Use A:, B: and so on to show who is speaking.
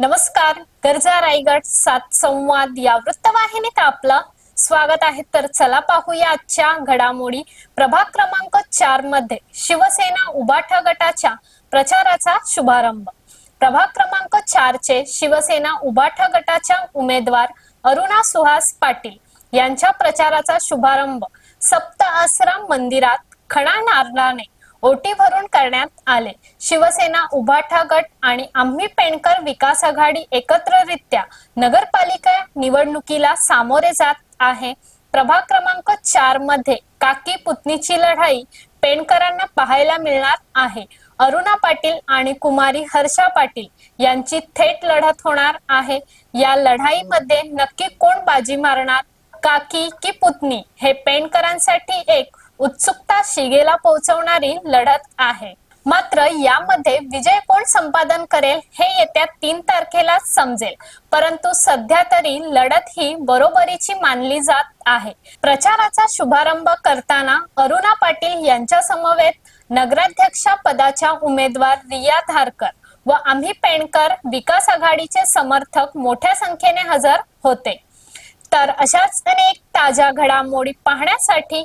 A: नमस्कार गरजा रायगड सात संवाद या वृत्तवाहिनीत आपलं स्वागत आहे. तर चला पाहूया आजच्या घडामोडी. प्रभाग क्रमांक चारमध्ये शिवसेना उबाठा गटाच्या प्रचाराचा शुभारंभ. प्रभाग क्रमांक चार चे शिवसेना उबाठा गटाच्या उमेदवार अरुणा सुहास पाटील यांच्या प्रचाराचा शुभारंभ. सप्त आश्रम मंदिरात खणा नारळाने ओटी भरून करण्यात आले. शिवसेना उभाठा गट आणि आम्ही पेणकर विकास आघाडी एकत्ररित्या नगरपालिका निवडणुकीला सामोरे जात आहे. प्रभाग क्रमांक चारमध्ये काकी पुतणीची लढाई पेणकरांना पाहायला मिळणार आहे. अरुणा पाटील आणि कुमारी हर्षा पाटील यांची थेट लढत होणार आहे. या लढाईमध्ये नक्की कोण बाजी मारणार? काकी की पुतणी? हे पेणकरांसाठी एक उत्सुकता शिगेला पोहोचवणारी लढत आहे. मात्र यामध्ये विजय कोण संपादन करेल हे येत्या तीन तारखेला समजेल. परंतु सध्या तरी लढत ही बरोबरीची मानली जात आहे. प्रचाराचा शुभारंभ करताना अरुणा पाटील यांच्या समवेत नगराध्यक्षा पदाच्या उमेदवार रिया धारकर व आम्ही पेणकर विकास आघाडीचे समर्थक मोठ्या संख्येने हजर होते. तर अशाच अनेक ताज्या घडामोडी पाहण्यासाठी